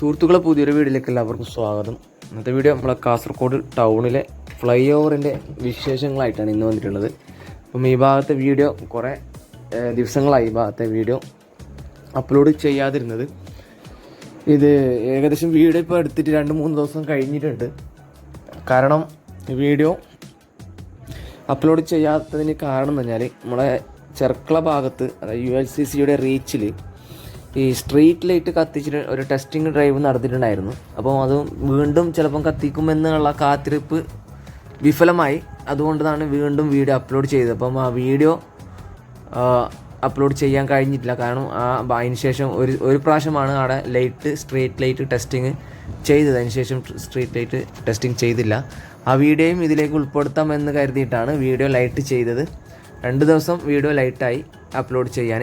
സുഹൃത്തുക്കളെ പുതിയൊരു വീഡിയോയിലേക്ക് എല്ലാവർക്കും സ്വാഗതം. ഇന്നത്തെ വീഡിയോ നമ്മളെ കാസർഗോഡ് ടൗണിലെ ഫ്ലൈ ഓവറിന്റെ വിശേഷങ്ങളായിട്ടാണ് ഇന്ന് വന്നിട്ടുള്ളത്. അപ്പം ഈ ഭാഗത്തെ വീഡിയോ കുറേ ദിവസങ്ങളായി ഈ ഭാഗത്തെ വീഡിയോ അപ്ലോഡ് ചെയ്യാതിരുന്നത്. ഇത് ഏകദേശം വീഡിയോ ഇപ്പോൾ എടുത്തിട്ട് രണ്ട് മൂന്ന് ദിവസം കഴിഞ്ഞിട്ടുണ്ട്. കാരണം വീഡിയോ അപ്ലോഡ് ചെയ്യാത്തതിന് കാരണം എന്ന് പറഞ്ഞാൽ നമ്മളെ ചെർക്കള ഭാഗത്ത് അതായത് യു എൽ സി സിയുടെ റീച്ചിൽ ഈ സ്ട്രീറ്റ് ലൈറ്റ് കത്തിച്ചിട്ട് ഒരു ടെസ്റ്റിംഗ് ഡ്രൈവ് നടത്തിയിട്ടുണ്ടായിരുന്നു. അപ്പം അത് വീണ്ടും ചിലപ്പം കത്തിക്കുമെന്നുള്ള കാത്തിരിപ്പ് വിഫലമായി. അതുകൊണ്ടാണ് വീണ്ടും വീഡിയോ അപ്ലോഡ് ചെയ്തത്. അപ്പം ആ വീഡിയോ അപ്ലോഡ് ചെയ്യാൻ കഴിഞ്ഞിട്ടില്ല. കാരണം ആ അതിന് ശേഷം ഒരു ഒരു പ്രാവശ്യമാണ് അവിടെ ലൈറ്റ് സ്ട്രീറ്റ് ലൈറ്റ് ടെസ്റ്റിങ് ചെയ്തത്. അതിന് ശേഷം സ്ട്രീറ്റ് ലൈറ്റ് ടെസ്റ്റിംഗ് ചെയ്തില്ല. ആ വീഡിയോയും ഇതിലേക്ക് ഉൾപ്പെടുത്താം എന്ന് കരുതിയിട്ടാണ് വീഡിയോ ലൈറ്റ് ചെയ്തത്. രണ്ട് ദിവസം വീഡിയോ ലൈറ്റായി അപ്ലോഡ് ചെയ്യാൻ.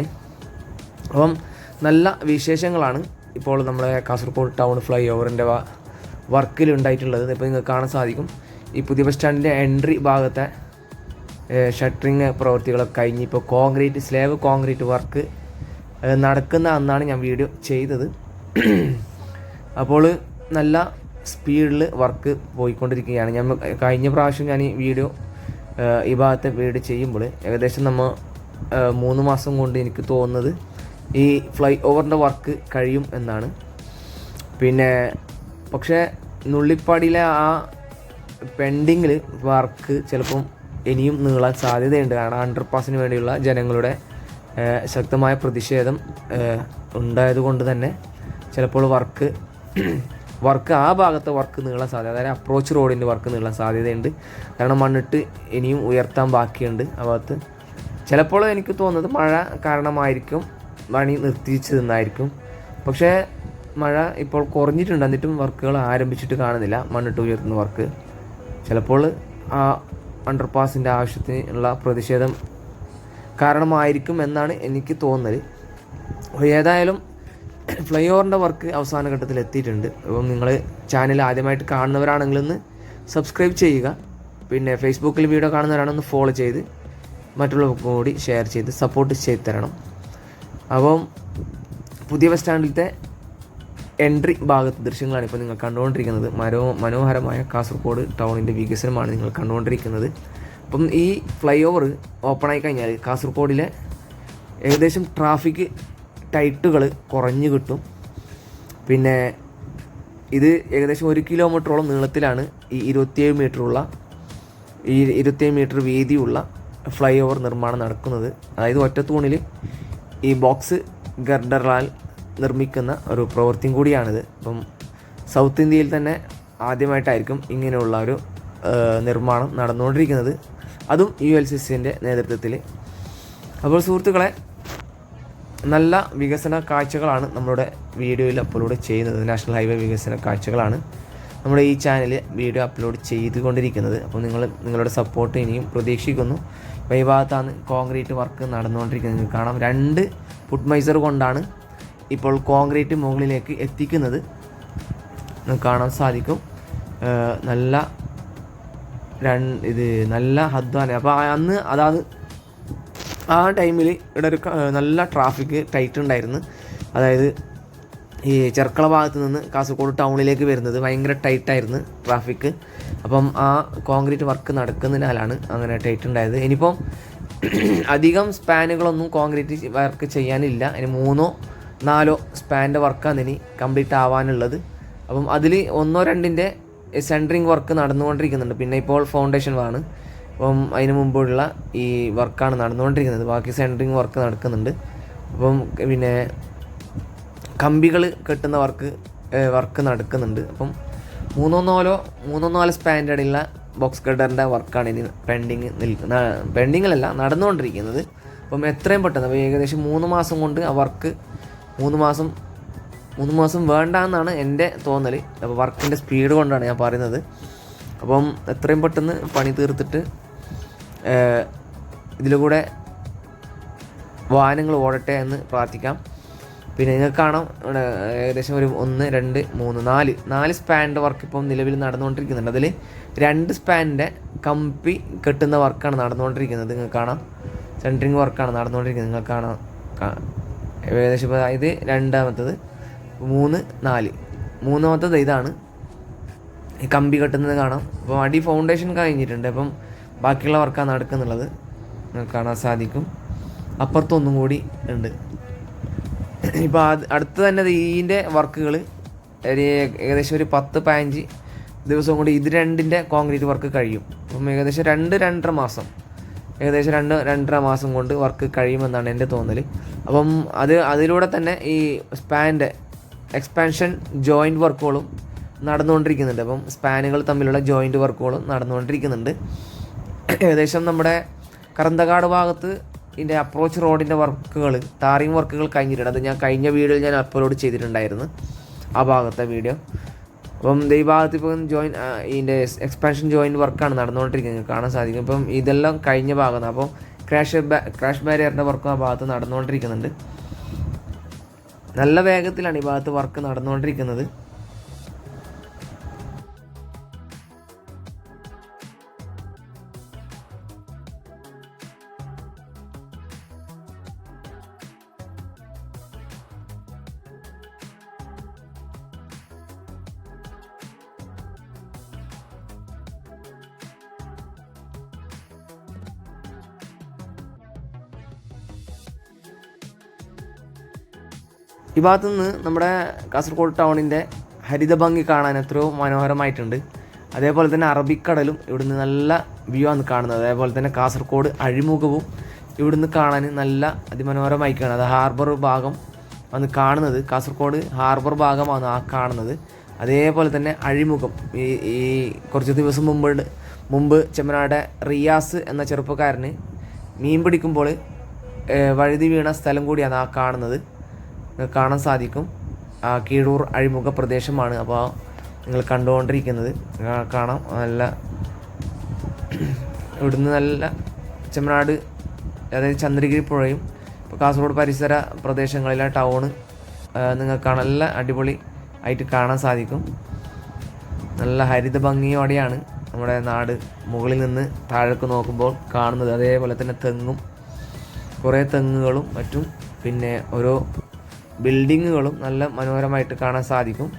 അപ്പം നല്ല വിശേഷങ്ങളാണ് ഇപ്പോൾ നമ്മുടെ കാസർഗോഡ് ടൗൺ ഫ്ലൈ ഓവറിന്റെ വർക്കിൽ ഉണ്ടായിട്ടുള്ളത് ഇപ്പോൾ നിങ്ങൾക്ക് കാണാൻ സാധിക്കും. ഈ പുതിയ ബസ് സ്റ്റാൻഡിന്റെ എൻട്രി ഭാഗത്തെ ഷട്ടറിങ് പ്രവൃത്തികളൊക്കെ കഴിഞ്ഞ് ഇപ്പോൾ കോൺക്രീറ്റ് സ്ലേവ് കോൺക്രീറ്റ് വർക്ക് നടക്കുന്ന അന്നാണ് ഞാൻ വീഡിയോ ചെയ്തത്. അപ്പോൾ നല്ല സ്പീഡിൽ വർക്ക് പോയിക്കൊണ്ടിരിക്കുകയാണ്. ഞാൻ കഴിഞ്ഞ പ്രാവശ്യം ഞാൻ ഈ വീഡിയോ ഈ ഭാഗത്തെ വീഡിയോ ചെയ്യുമ്പോൾ ഏകദേശം നമ്മൾ മൂന്ന് മാസം കൊണ്ട് എനിക്ക് തോന്നുന്നത് ഈ ഫ്ലൈ ഓവറിന്റെ വർക്ക് കഴിയും എന്നാണ്. പിന്നെ പക്ഷേ നുള്ളിപ്പാടിയിലെ ആ പെൻഡിങ്ങിൽ വർക്ക് ചിലപ്പം ഇനിയും നീളാൻ സാധ്യതയുണ്ട്. കാരണം അണ്ടർ പാസിന് വേണ്ടിയുള്ള ജനങ്ങളുടെ ശക്തമായ പ്രതിഷേധം ഉണ്ടായതുകൊണ്ട് തന്നെ ചിലപ്പോൾ വർക്ക് വർക്ക് ആ ഭാഗത്തെ വർക്ക് നീളാൻ സാധ്യത അതായത് അപ്രോച്ച് റോഡിന്റെ വർക്ക് നീളാൻ സാധ്യതയുണ്ട്. കാരണം മണ്ണിട്ട് ഇനിയും ഉയർത്താൻ ബാക്കിയുണ്ട് ആ ഭാഗത്ത്. ചിലപ്പോൾ എനിക്ക് തോന്നുന്നത് മഴ കാരണമായിരിക്കും. പണി നിർത്തിച്ചതെന്നായിരിക്കും പക്ഷേ മഴ ഇപ്പോൾ കുറഞ്ഞിട്ടുണ്ട്. എന്നിട്ടും വർക്കുകൾ ആരംഭിച്ചിട്ട് കാണുന്നില്ല. മണ്ണിട്ട് ഉയർത്തുന്ന വർക്ക്. ചിലപ്പോൾ ആ അണ്ടർപാസിന്റെ ആവശ്യത്തിനുള്ള പ്രതിഷേധം കാരണമായിരിക്കും എന്നാണ് എനിക്ക് തോന്നുന്നത് ഏതായാലും ഫ്ലൈ ഓവറിന്റെ വർക്ക് അവസാന ഘട്ടത്തിൽ എത്തിയിട്ടുണ്ട്. അപ്പം നിങ്ങൾ ചാനൽ ആദ്യമായിട്ട് കാണുന്നവരാണെങ്കിൽ ഒന്ന് സബ്സ്ക്രൈബ് ചെയ്യുക. പിന്നെ ഫേസ്ബുക്കിൽ വീഡിയോ കാണുന്നവരാണെന്ന് ഫോളോ ചെയ്ത് മറ്റുള്ളവർക്കും കൂടി ഷെയർ ചെയ്ത് സപ്പോർട്ട് ചെയ്ത് തരണം. അപ്പം പുതിയ ബസ് സ്റ്റാൻഡിലത്തെ എൻട്രി ഭാഗത്ത് ദൃശ്യങ്ങളാണ് ഇപ്പോൾ നിങ്ങൾ കണ്ടുകൊണ്ടിരിക്കുന്നത്. മനോ മനോഹരമായ കാസർഗോഡ് ടൗണിന്റെ വികസനമാണ് നിങ്ങൾ കണ്ടുകൊണ്ടിരിക്കുന്നത്. അപ്പം ഈ ഫ്ലൈ ഓവർ ഓപ്പൺ ആയി കഴിഞ്ഞാൽ കാസർഗോഡിലെ ഏകദേശം ട്രാഫിക് ടൈറ്റുകൾ കുറഞ്ഞു കിട്ടും. പിന്നെ ഇത് ഏകദേശം ഒരു കിലോമീറ്ററോളം നീളത്തിലാണ് ഈ ഇരുപത്തിയേഴ് മീറ്ററുള്ള ഈ ഇരുപത്തിയേഴ് മീറ്റർ വീതിയുള്ള ഫ്ലൈ ഓവർ നിർമ്മാണം നടക്കുന്നത്. അതായത് ഒറ്റത്തൂണിൽ ഈ ബോക്സ് ഗർഡറാൽ നിർമ്മിക്കുന്ന ഒരു പ്രവൃത്തിയും കൂടിയാണിത്. അപ്പം സൗത്ത് ഇന്ത്യയിൽ തന്നെ ആദ്യമായിട്ടായിരിക്കും ഇങ്ങനെയുള്ള ഒരു നിർമ്മാണം നടന്നുകൊണ്ടിരിക്കുന്നത്. അതും യു എൽ സി സിന്റെ നേതൃത്വത്തിൽ. അപ്പോൾ സുഹൃത്തുക്കളെ നല്ല വികസന കാഴ്ചകളാണ് നമ്മുടെ വീഡിയോയിൽ അപ്ലോഡ് ചെയ്യുന്നത്. നാഷണൽ ഹൈവേ വികസന കാഴ്ചകളാണ് നമ്മുടെ ഈ ചാനൽ വീഡിയോ അപ്ലോഡ് ചെയ്തുകൊണ്ടിരിക്കുന്നത്. അപ്പോൾ നിങ്ങൾ നിങ്ങളുടെ സപ്പോർട്ട് ഇനിയും പ്രതീക്ഷിക്കുന്നു. അപ്പോൾ ഈ ഭാഗത്താണ് കോൺക്രീറ്റ് വർക്ക് നടന്നുകൊണ്ടിരിക്കുന്നത്. കാണാം. രണ്ട് ഫുഡ് മൈസർ കൊണ്ടാണ് ഇപ്പോൾ കോൺക്രീറ്റ് മുകളിലേക്ക് എത്തിക്കുന്നത്. കാണാൻ സാധിക്കും. നല്ല രണ്ട് ഇത് നല്ല അധ്വാനം അപ്പോൾ അന്ന് അതാത് ആ ടൈമിൽ ഇവിടെ ഒരു നല്ല ട്രാഫിക് ടൈറ്റ് ഉണ്ടായിരുന്നു. അതായത് ഈ ചെർക്കള ഭാഗത്ത് നിന്ന് കാസർഗോഡ് ടൗണിലേക്ക് വരുന്നത് ഭയങ്കര ടൈറ്റായിരുന്നു ട്രാഫിക് അപ്പം ആ കോൺക്രീറ്റ് വർക്ക് നടക്കുന്നതിനാലാണ് അങ്ങനെ ടൈറ്റ് ഉണ്ടായത്. ഇനിയിപ്പം അധികം സ്പാനുകളൊന്നും കോൺക്രീറ്റ് വർക്ക് ചെയ്യാനില്ല. ഇനി മൂന്നോ നാലോ സ്പാന്റെ വർക്കാണ് ഇനി കംപ്ലീറ്റ് ആവാനുള്ളത്. അപ്പം അതിൽ ഒന്നോ രണ്ടിന്റെ സെന്ററിങ് വർക്ക് നടന്നുകൊണ്ടിരിക്കുന്നുണ്ട്. പിന്നെ ഇപ്പോൾ ഫൗണ്ടേഷൻ ആണ്. അപ്പം അതിന് മുമ്പുള്ള ഈ വർക്കാണ് നടന്നുകൊണ്ടിരിക്കുന്നത്. ബാക്കി സെന്ററിങ് വർക്ക് നടക്കുന്നുണ്ട്. അപ്പം പിന്നെ കമ്പികൾ കെട്ടുന്ന വർക്ക് വർക്ക് നടക്കുന്നുണ്ട്. അപ്പം മൂന്നോ നാലോ മൂന്നോ ബോക്സ് കട്ടറിന്റെ വർക്കാണ് ഇനി പെൻഡിങ് നിൽക്കുന്ന പെൻഡിങ്ങിലല്ല നടന്നുകൊണ്ടിരിക്കുന്നത്. അപ്പം എത്രയും പെട്ടെന്ന് അപ്പോൾ ഏകദേശം മൂന്ന് മാസം കൊണ്ട് ആ വർക്ക് മൂന്ന് മാസം മൂന്ന് മാസം വേണ്ട എന്നാണ് എന്റെ തോന്നൽ അപ്പോൾ വർക്കിന്റെ സ്പീഡ് കൊണ്ടാണ് ഞാൻ പറയുന്നത്. അപ്പം എത്രയും പെട്ടെന്ന് പണി തീർത്തിട്ട് ഇതിലൂടെ വാഹനങ്ങൾ ഓടട്ടെ എന്ന് പ്രാർത്ഥിക്കാം. പിന്നെ നിങ്ങൾക്ക് കാണാം ഇവിടെ ഏകദേശം ഒരു ഒന്ന് രണ്ട് മൂന്ന് നാല്. നാല് സ്പാനിന്റെ വർക്ക് ഇപ്പം നിലവിൽ നടന്നുകൊണ്ടിരിക്കുന്നുണ്ട്. അതിൽ രണ്ട് സ്പാനിന്റെ കമ്പി കെട്ടുന്ന വർക്കാണ് നടന്നുകൊണ്ടിരിക്കുന്നത്. നിങ്ങൾക്ക് കാണാം. സെന്ററിങ് വർക്കാണ് നടന്നുകൊണ്ടിരിക്കുന്നത്. നിങ്ങൾക്ക് കാണാം. ഏകദേശം ഇപ്പോൾ ഇത് രണ്ടാമത്തത് മൂന്ന് നാല്. മൂന്നാമത്തത് ഇതാണ്. ഈ കമ്പി കെട്ടുന്നത് കാണാം. അപ്പോൾ അടി ഫൗണ്ടേഷൻ കഴിഞ്ഞിട്ടുണ്ട്. അപ്പം ബാക്കിയുള്ള വർക്കാണ് നടക്കുന്നുള്ളത്. കാണാൻ സാധിക്കും. അപ്പുറത്തൊന്നും കൂടി ഉണ്ട്. ഇപ്പോൾ അത് അടുത്ത് തന്നെ ഇതിന്റെ വർക്കുകൾ ഏകദേശം ഒരു പത്ത് പതിനഞ്ച് ദിവസം കൊണ്ട് ഇത് രണ്ടിന്റെ കോൺക്രീറ്റ് വർക്ക് കഴിയും. അപ്പം ഏകദേശം രണ്ട് രണ്ടര മാസം. ഏകദേശം രണ്ട് രണ്ടര മാസം കൊണ്ട് വർക്ക് കഴിയുമെന്നാണ് എന്റെ തോന്നൽ അപ്പം അത് അതിലൂടെ തന്നെ ഈ സ്പാന്റെ എക്സ്പാൻഷൻ ജോയിന്റ് വർക്കുകളും നടന്നുകൊണ്ടിരിക്കുന്നുണ്ട്. അപ്പം സ്പാനുകൾ തമ്മിലുള്ള ജോയിന്റ് വർക്കുകളും നടന്നുകൊണ്ടിരിക്കുന്നുണ്ട്. ഏകദേശം നമ്മുടെ കറന്തകാട് ഭാഗത്ത് ഇതിന്റെ അപ്രോച്ച് റോഡിന്റെ വർക്കുകൾ ടാറിങ് വർക്കുകൾ കഴിഞ്ഞിട്ടുണ്ട്. അത് ഞാൻ കഴിഞ്ഞ വീഡിയോയിൽ ഞാൻ അപ്ലോഡ് ചെയ്തിട്ടുണ്ടായിരുന്നു ആ ഭാഗത്തെ വീഡിയോ. അപ്പം ഈ ഭാഗത്ത് ഇപ്പം ജോയിൻ ഇതിന്റെ എക്സ്പാൻഷൻ ജോയിൻ വർക്കാണ് നടന്നുകൊണ്ടിരിക്കുന്നത്. കാണാൻ സാധിക്കും. ഇപ്പം ഇതെല്ലാം കഴിഞ്ഞ ഭാഗമാണ്. അപ്പോൾ ക്രാഷ് ക്രാഷ് ബാരിയറിന്റെ വർക്കും ആ ഭാഗത്ത് നടന്നുകൊണ്ടിരിക്കുന്നുണ്ട്. നല്ല വേഗത്തിലാണ് ഈ ഭാഗത്ത് വർക്ക് നടന്നുകൊണ്ടിരിക്കുന്നത്. ഈ ഭാഗത്തു നിന്ന് നമ്മുടെ കാസർഗോഡ് ടൗണിന്റെ ഹരിതഭംഗി കാണാൻ എത്രയോ മനോഹരമായിട്ടുണ്ട്. അതേപോലെ തന്നെ അറബിക്കടലും ഇവിടുന്ന് നല്ല വ്യൂ ആണ് കാണുന്നത്. അതേപോലെ തന്നെ കാസർഗോഡ് അഴിമുഖവും ഇവിടുന്ന് കാണാൻ നല്ല അതിമനോഹരമായി കാണുന്നത് ഹാർബർ ഭാഗം വന്ന് കാണുന്നത്. കാസർഗോഡ് ഹാർബർ ഭാഗമാണ് ആ കാണുന്നത്. അതേപോലെ തന്നെ അഴിമുഖം. ഈ ഈ കുറച്ച് ദിവസം മുമ്പ് മുമ്പ് ചെമ്മനാടെ റിയാസ് എന്ന ചെറുപ്പക്കാരന് മീൻ പിടിക്കുമ്പോൾ വഴുതി വീണ സ്ഥലം കൂടിയാണ് ആ കാണുന്നത്. കാണാൻ സാധിക്കും. കീഴൂർ അഴിമുഖ പ്രദേശമാണ്. അപ്പോൾ നിങ്ങൾ കണ്ടുകൊണ്ടിരിക്കുന്നത്. കാണാം. നല്ല ഇവിടുന്ന് നല്ല ചെമ്മനാട് അതായത് ചന്ദ്രഗിരി പുഴയും ഇപ്പോൾ കാസർഗോഡ് പരിസര പ്രദേശങ്ങളിലെ ടൗണ് നിങ്ങൾക്ക് നല്ല അടിപൊളി ആയിട്ട് കാണാൻ സാധിക്കും. നല്ല ഹരിത ഭംഗിയോടെയാണ് നമ്മുടെ നാട് മുകളിൽ നിന്ന് താഴേക്ക് നോക്കുമ്പോൾ കാണുന്നത് അതേപോലെ തന്നെ തെങ്ങും കുറേ തെങ്ങുകളും മറ്റും. പിന്നെ ഓരോ ബിൽഡിങ്ങുകളും നല്ല മനോഹരമായിട്ട് കാണാൻ സാധിക്കും.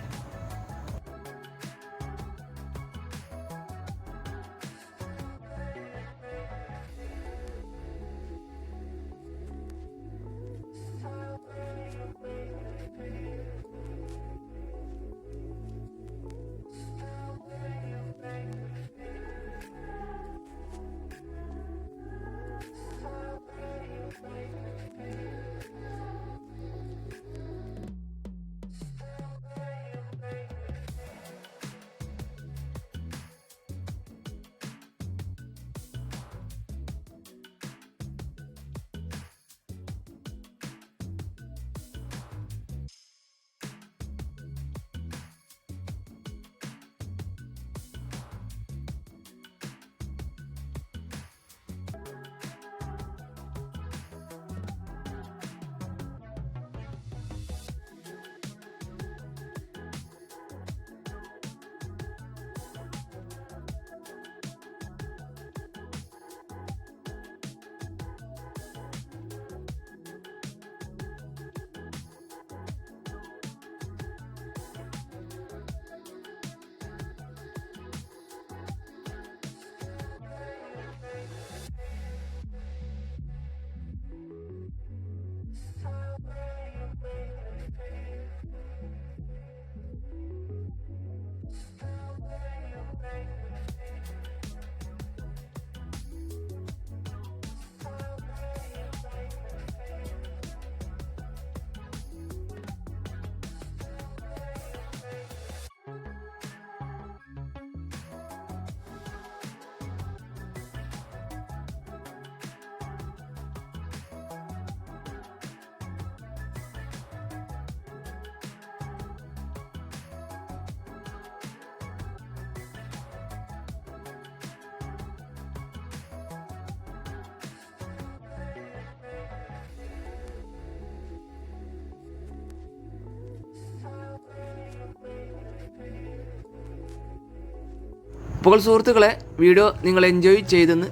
അപ്പോൾ സുഹൃത്തുക്കളെ വീഡിയോ നിങ്ങൾ എൻജോയ് ചെയ്തെന്ന്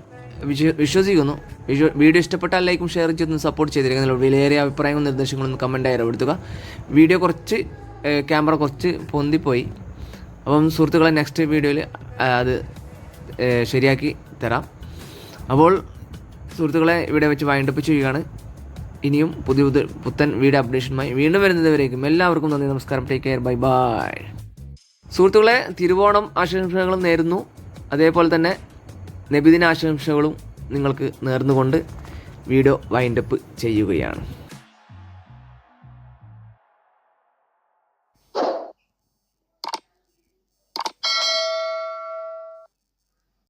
വിശ്വസിക്കുന്നു. വീഡിയോ ഇഷ്ടപ്പെട്ടാൽ ലൈക്കും ഷെയർ ചെയ്തൊന്ന് സപ്പോർട്ട് ചെയ്തിരിക്കുന്നു വിലയേറിയ അഭിപ്രായങ്ങളും നിർദ്ദേശങ്ങളും കമന്റായി രേഖപ്പെടുത്തുക. വീഡിയോ കുറച്ച് ക്യാമറ കുറച്ച് പൊന്തിപ്പോയി. അപ്പം സുഹൃത്തുക്കളെ നെക്സ്റ്റ് വീഡിയോയിൽ അത് ശരിയാക്കി തരാം. അപ്പോൾ സുഹൃത്തുക്കളെ ഇവിടെ വെച്ച് വൈൻഡപ്പ് ചെയ്യുകയാണ്. ഇനിയും പുതിയ പുതിയ പുത്തൻ വീഡിയോ അപ്ഡേഷനുമായി വീണ്ടും വരുന്നതുവരേക്കും എല്ലാവർക്കും നന്ദി നമസ്കാരം. ടേക്ക് കെയർ ബൈ ബൈ സുഹൃത്തുക്കളെ തിരുവോണം ആശംസകളും നേരുന്നു. അതേപോലെ തന്നെ നബിദിന ആശംസകളും നിങ്ങൾക്ക് നേർന്നുകൊണ്ട് വീഡിയോ വൈൻഡപ്പ് ചെയ്യുകയാണ്.